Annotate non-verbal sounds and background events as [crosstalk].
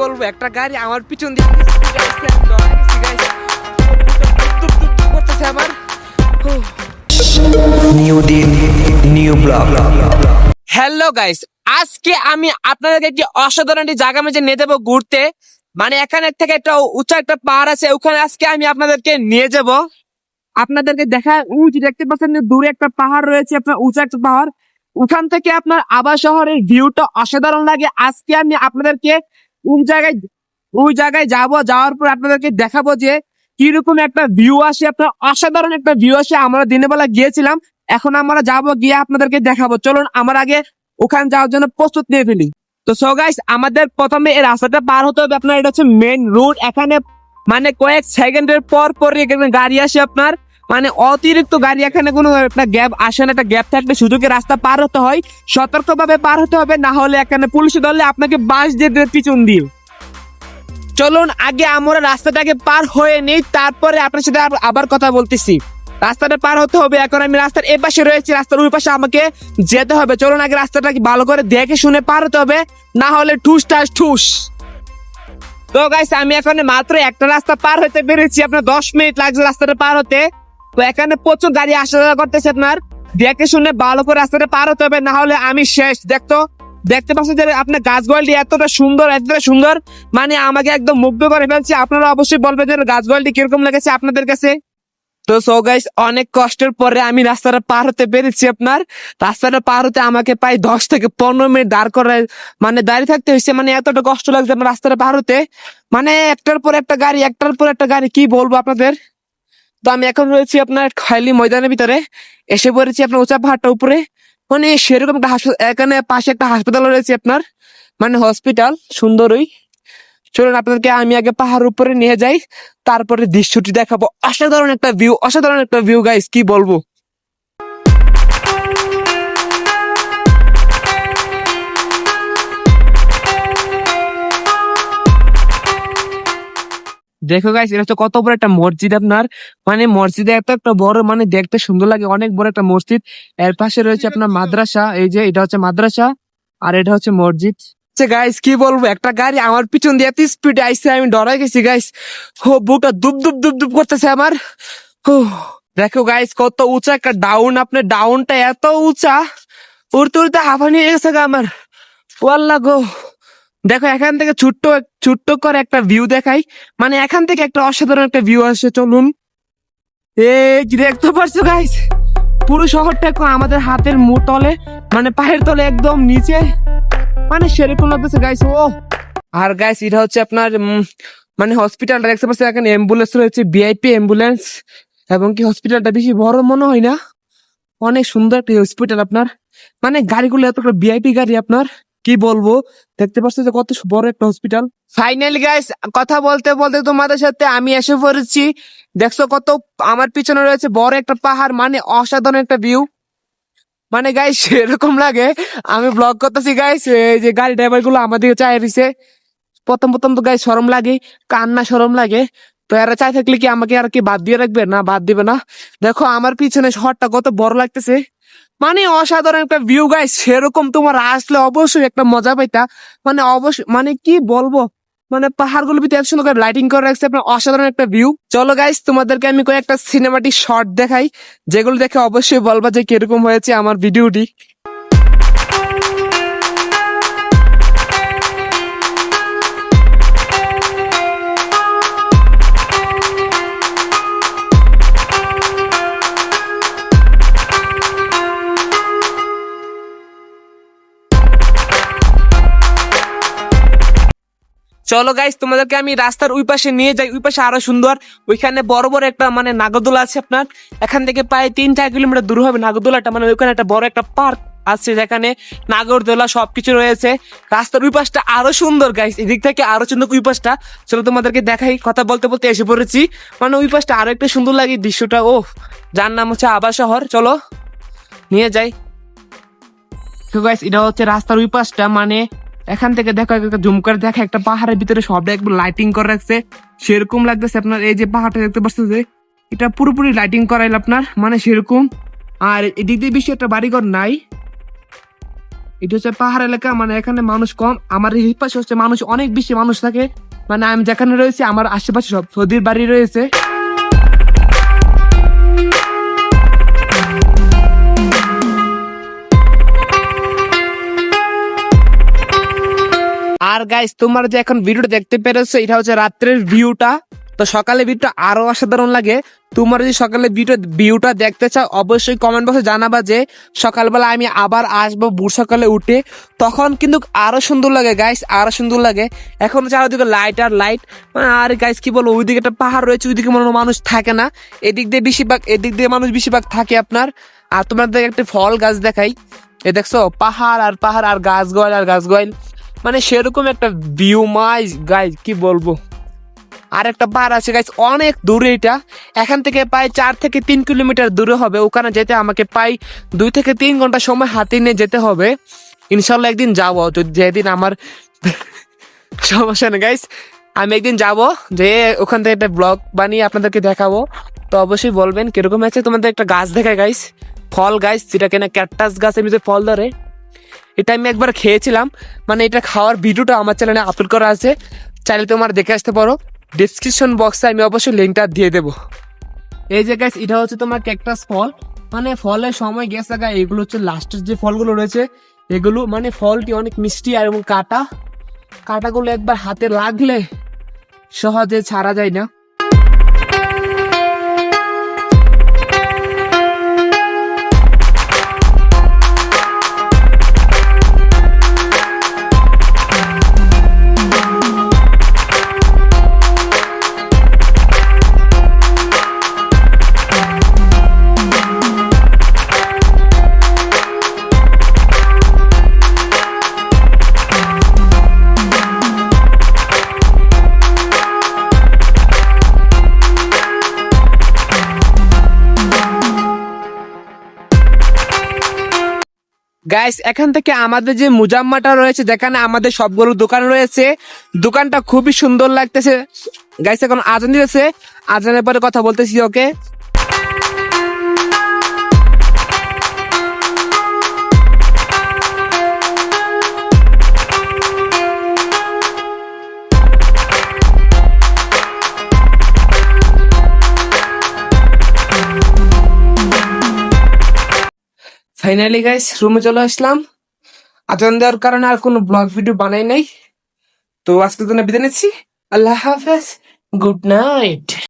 বলব একটা গাড়ি আমার পিছন দিয়ে করতেছে আমার। নিউ দিন নিউ ব্লগ হ্যালো গাইস আজকে আমি আপনাদেরকে একটি অসাধারণ একটি জায়গা মাঝে নিয়ে যাব ঘুরতে। মানে এখানে থেকে একটা উঁচা একটা পাহাড় আছে ওখানে আজকে আমি আপনাদেরকে নিয়ে যাব। আপনাদেরকে দেখা উঁচু দেখতে পাচ্ছেন দূরে একটা পাহাড় রয়েছে আপনার উঁচা একটা পাহাড়। ওখান থেকে আপনার আবার শহরের ভিউটা অসাধারণ লাগে। আজকে আমি আপনাদেরকে কোন জায়গায় ওই জায়গায় যাব, যাওয়ার পর আপনাদেরকে দেখাবো যে কীরকম একটা ভিউ আসে আপনার অসাধারণ একটা ভিউ আসে। আমরা দিনের বেলা গিয়েছিলাম, এখন আমরা যাব গিয়ে আপনাদেরকে দেখাবো। চলুন, আমার আগে ওখানে যাওয়ার জন্য প্রস্তুত নিয়ে ফেলি। তো সো গাইস আমাদের প্রথমে এই রাস্তাটা পার হতে হবে আপনার, এটা হচ্ছে মেন রোড এখানে মানে কয়েক সেকেন্ডের পর পর গাড়ি আসে আপনার। মানে অতিরিক্ত গাড়ি এখানে কোনো একটা গ্যাপ আসে না, একটা গ্যাপ থাকলে সুযোগে রাস্তা পার হতে হয়, সতর্কভাবে পার হতে হবে, না হলে এখানে পুলিশ ধরলে আপনাকে বাস দিয়ে পিছন দিয়ে। চলুন, আগে আমরা রাস্তাটাকে পার হয়ে নেই, তারপরে আপনার সাথে আবার কথা বলতেছি। রাস্তাটা পার হতে হবে, এখন আমি রাস্তার এ পাশে রয়েছি, রাস্তার ওই পাশে আমাকে যেতে হবে। চলুন, আগে রাস্তাটাকে ভালো করে দেখে শুনে পার হতে হবে, না হলে ঠুস টাস ঠুস। তো গাইস আমি এখন মাত্র একটা রাস্তা পার হতে পেরেছি, আপনার দশ মিনিট লাগছে রাস্তাটা পার হতে। তো এখানে প্রচুর গাড়ি আসা যাওয়া করতেছে আপনার। দেখে শুনে ভালো করে রাস্তাটা পার হতে হবে, না হলে আমি শেষ। দেখতো? দেখতে পাচ্ছেন যে আপনার গাছগুয়ালটি এতটা সুন্দর এতটা সুন্দর মানে আমাকে একদম মুগ্ধ করে ফেলছে। আপনারা অবশ্যই বলবেন যে গাছগুয়ালটি কীরকম লেগেছে আপনাদের কাছে। তো সো গাইস অনেক কষ্টের পরে আমি রাস্তাটা পার হতে পেরেছি আপনার। রাস্তাটা পার হতে আমাকে প্রায় দশ থেকে পনেরো মিনিট দাঁড় করে মানে দাঁড়িয়ে থাকতে হয়েছে। মানে এতটা কষ্ট লাগছে আমার রাস্তাটা পার হতে। মানে একটার পর একটা গাড়ি, একটার পর একটা গাড়ি, কি বলব আপনাদের? তো আমি এখন রয়েছি আপনার খাইলি ময়দানের ভিতরে। এসে পড়েছি আপনার উঁচা পাহাড়টা উপরে। মানে সেরকম একটা হাসপাতাল এখানে পাশে একটা হাসপাতাল রয়েছে আপনার। মানে হসপিটাল, সুন্দরই। চলুন আপনাদেরকে আমি আগে পাহাড় উপরে নিয়ে যাই। তারপরে দৃশ্যটি দেখাবো। অসাধারণ একটা ভিউ অসাধারণ একটা ভিউ গাইস কি বলব? দেখো গাইস এটা হচ্ছে কত বড় একটা মসজিদ আপনার। মানে মসজিদে এত একটা বড় মানে দেখতে সুন্দর লাগে অনেক বড় একটা মসজিদ। এর পাশে রয়েছে আপনার মাদ্রাসা এই যে এটা হচ্ছে মাদ্রাসা আর এটা হচ্ছে মসজিদ। গাইস কি বলব? একটা গাড়ি আমার পিছন দিয়ে এত স্পিডে আইসে আমি ডরাই গেছি গাইস ও বুকটা দুপ দুপ দুপ দুপ করতেছে আমার। দেখো গাইস কত উঁচা একটা ডাউন আপনার ডাউনটা এত উঁচা। উড়তে উড়তে হাঁফানি গেছে গা আমার। ওয়াল্লা গো। দেখো, এখান থেকে ছোট্ট ছোট্ট করে একটা ভিউ দেখাই। মানে এখান থেকে একটা অসাধারণ একটা ভিউ আসে চলুন। এই যে দেখতে পারছ গাইস পুরো শহরটা এখন আমাদের হাতের মু, তলে মানে পায়ের তলে একদম নিচে। মানে সেরকম লাগতেছে গাইস ও। আর গাইস এটা হচ্ছে আপনার মানে হসপিটালটা দেখতে পাচ্ছেন এখানে অ্যাম্বুলেন্স রয়েছে ভিআইপি অ্যাম্বুলেন্স এবং কি হসপিটালটা বেশি বড় মনে হয় না? অনেক সুন্দর একটা হসপিটাল আপনার। মানে গাড়িগুলো এত ভিআইপি গাড়ি আপনার। কি বলব? দেখতে পাচ্ছ যে কত বড় একটা হসপিটাল ফাইনালি গাইস কথা বলতে বলতে তোমাদের সাথে আমি এসে পড়েছি। দেখছ কত আমার পিছনে রয়েছে বড় একটা পাহাড় মানে অসাধারণ একটা ভিউ মানে গাইস [laughs] এরকম লাগে। আমি ব্লগ করতেছি গাইস যে গাড়ি ড্রাইভারগুলো আমাদের চাই দিছে। প্রথম প্রথম তো গাইস সরম লাগে, কান্না সরম লাগে। তো এরা চাই থাকলে কি আমাকে আর কি বাদ দিয়ে রাখবে? না, বাদ দিবে না। দেখো আমার পিছনে শহরটা কত বড় লাগতেছে। মানে অসাধারণ একটা ভিউ গাইস সেরকম তোমার আসলে অবশ্যই একটা মজা পাইতা। মানে অবশ্যই মানে কি বলব? মানে পাহাড়গুলো ভিতরে সুন্দর করে লাইটিং করে রাখছে, আপনার অসাধারণ একটা ভিউ চলো গাইস তোমাদেরকে আমি কয়েকটা সিনেমাটিক শর্ট দেখাই, যেগুলো দেখে অবশ্যই বলবা যে কীরকম হয়েছে আমার ভিডিওটি চলো গাইস তোমাদেরকে আমি রাস্তার ওই পাশে নিয়ে যাই, ওই পাশে আরও সুন্দর। ওইখানে বড় বড় একটা মানে নাগরদোলা আছে আপনার। এখান থেকে প্রায় তিন চার কিলোমিটার দূর হবে নাগরদোলাটা। মানে ওইখানে একটা বড় একটা পার্ক আছে যেখানে নাগরদোলা সবকিছু রয়েছে। রাস্তার ওই পাশটা আরও সুন্দর গাইস এদিক থেকে আরও সুন্দর ওই পাশটা। চলো তোমাদেরকে দেখাই, কথা বলতে বলতে এসে পড়েছি। মানে ওই পাশটা আরও একটা সুন্দর লাগে দৃশ্যটা ও যার নাম হচ্ছে আবা শহর, চলো। নিয়ে যাই। গাইস এটা হচ্ছে রাস্তার ওই পাশটা মানে এখান থেকে দেখো একটা জুম করে দেখা একটা পাহাড়ের ভিতরে সবটা একবার লাইটিং করে রাখছে। সেরকম লাগতেছে আপনার এই যে পাহাড়টা দেখতে পাচ্ছেন যে, এটা পুরোপুরি লাইটিং করাইল আপনার মানে সেরকম। আর এদিক দিয়ে বেশি একটা বাড়িঘর নাই। এটা হচ্ছে পাহাড় এলাকা মানে এখানে মানুষ কম। আমার এই পাশে হচ্ছে মানুষ, অনেক বেশি মানুষ থাকে। মানে আমি যেখানে রয়েছি, আমার আশেপাশে সব সৌদির বাড়ি রয়েছে। আর গাইস তোমার যে এখন ভিডিওটা দেখতে পেরেছ, এটা হচ্ছে রাত্রের ভিউটা তো সকালে ভিউটা আরও অসাধারণ লাগে। তোমার যদি সকালে ভিডিও ভিউটা দেখতে চাও, অবশ্যই কমেন্ট বক্সে জানাবা যে সকালবেলা আমি আবার আসব ভোর সকালে উঠে। তখন কিন্তু আরও সুন্দর লাগে গাইস আরও সুন্দর লাগে। এখন চারিদিকে লাইট আর লাইট আর গাইস কি বলব, ওইদিকে একটা পাহাড় রয়েছে, ওইদিকে মনে মানুষ থাকে না। এদিক দিয়ে বেশিরভাগ এদিক দিয়ে মানুষ বেশিরভাগ থাকে আপনার। আর তোমাদের একটা ফল গাছ দেখাই। এ দেখছ, পাহাড় আর পাহাড় আর গাছ গোয়াল আর গাছ গোয়াল মানে সেরকম একটা ভিউ মাই গাইজ কি বলব? আর একটা পাহাড় আছে গাইজ অনেক দূরে এটা। এখান থেকে প্রায় চার থেকে তিন কিলোমিটার দূরে হবে। ওখানে যেতে আমাকে প্রায় দুই থেকে তিন ঘণ্টা সময় হাতে নিয়ে যেতে হবে। ইনশাল্লাহ একদিন যাব। যদি যেদিন আমার [laughs] সমস্যা নেই গাইজ আমি একদিন যাব যে ওখান থেকে একটা ব্লগ বানিয়ে আপনাদেরকে দেখাবো। তো অবশ্যই বলবেন, কীরকম আছে তোমাদের একটা গাছ দেখায় গাইস ফল গাইস যেটা কিনা ক্যাকটাস গাছ এমনিতে ফল ধরে। এটা আমি একবার খেয়েছিলাম। মানে এটা খাওয়ার ভিডিওটা আমার চ্যানেলে আপলোড করা আছে। চাইলে তোমার দেখে আসতে পারো। ডিসক্রিপশন বক্সে আমি অবশ্যই লিঙ্কটা দিয়ে দেবো। এই যে গাছ এটা হচ্ছে তোমার ক্যাকটাস ফল। মানে ফলের সময় গেছে গা এগুলো হচ্ছে লাস্টের যে ফলগুলো রয়েছে, এগুলো মানে ফলটি অনেক মিষ্টি আর এবং কাটা। কাটাগুলো একবার হাতে লাগলে সহজে ছাড়া যায় না। গাইস এখান থেকে আমাদের যে মুজাম্মাটা রয়েছে, যেখানে আমাদের সবগুলো দোকান রয়েছে, দোকানটা খুবই সুন্দর লাগতেছে। গাইস এখন আজান দিতেছে। আজানের পরে কথা বলতেছি ওকে ফাইনালি গাইস রুমে চলে আসলাম। আজান দেওয়ার কারণে আর কোনো ব্লগ ভিডিও বানাই নাই। তো আজকে জন্য বিদায় নিচ্ছি। আল্লাহ হাফেজ। Good night.